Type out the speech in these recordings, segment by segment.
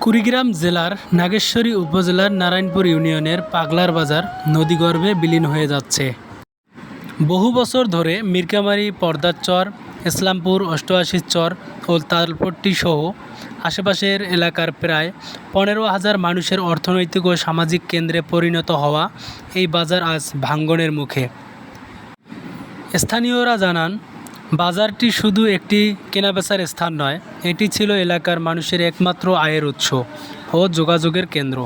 কুড়িগ্রাম জেলার নাগেশ্বরী উপজেলার নারায়ণপুর ইউনিয়নের পাগলার বাজার নদীগর্ভে বিলীন হয়ে যাচ্ছে। বহু বছর ধরে মিরকামারি, পর্দার চর, ইসলামপুর, অষ্টআশির চর ও তালপট্টি সহ আশেপাশের এলাকার প্রায় পনেরো হাজার মানুষের অর্থনৈতিক ও সামাজিক কেন্দ্রে পরিণত হওয়া এই বাজার আজ ভাঙ্গনের মুখে। স্থানীয়রা জানান বাজারটি শুধু একটি কেনাবেচার স্থান নয়, এটি ছিল এলাকার মানুষের একমাত্র আয়ের উৎস ও যোগাযোগের কেন্দ্র।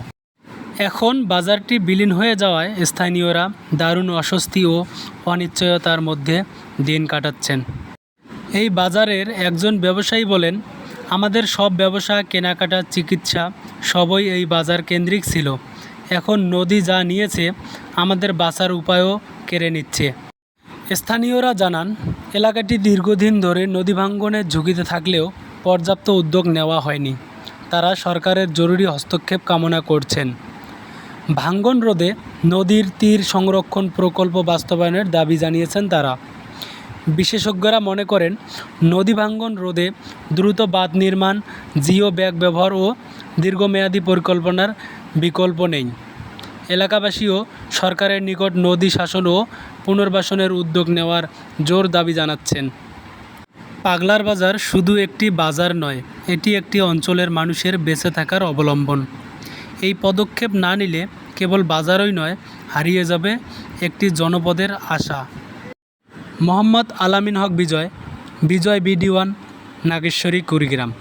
এখন বাজারটি বিলীন হয়ে যাওয়ায় স্থানীয়রা দারুণ অস্বস্তি ও অনিশ্চয়তার মধ্যে দিন কাটাচ্ছেন। এই বাজারের একজন ব্যবসায়ী বলেন, আমাদের সব ব্যবসা, কেনাকাটা, চিকিৎসা সবই এই বাজার কেন্দ্রিক ছিল। এখন নদী যা নিয়েছে, আমাদের বাঁচার উপায়ও কেড়ে নিচ্ছে। স্থানীয়রা জানান এলাকাটি দীর্ঘদিন ধরে নদী ভাঙ্গনের ঝুঁকিতে থাকলেও পর্যাপ্ত উদ্যোগ নেওয়া হয়নি। তারা সরকারের জরুরি হস্তক্ষেপ কামনা করছেন। ভাঙ্গন রোধে নদীর তীর সংরক্ষণ প্রকল্প বাস্তবায়নের দাবি জানিয়েছেন তারা। বিশেষজ্ঞরা মনে করেন, নদী ভাঙ্গন রোধে দ্রুত বাঁধ নির্মাণ, জিও ব্যাগ ব্যবহার ও দীর্ঘমেয়াদী পরিকল্পনার বিকল্প নেই। এলাকাবাসীও সরকারের নিকট নদী শাসন ও পুনর্বাসনের উদ্যোগ নেওয়ার জোর দাবি জানাচ্ছেন। পাগলার বাজার শুধু একটি বাজার নয়, এটি একটি অঞ্চলের মানুষের বেঁচে থাকার অবলম্বন। এই পদক্ষেপ না নিলে কেবল বাজারই নয়, হারিয়ে যাবে একটি জনপদের আশা। Mohammad Alamin Haque Bijoy Bijoy BD one, Nageshwari, Kurigram.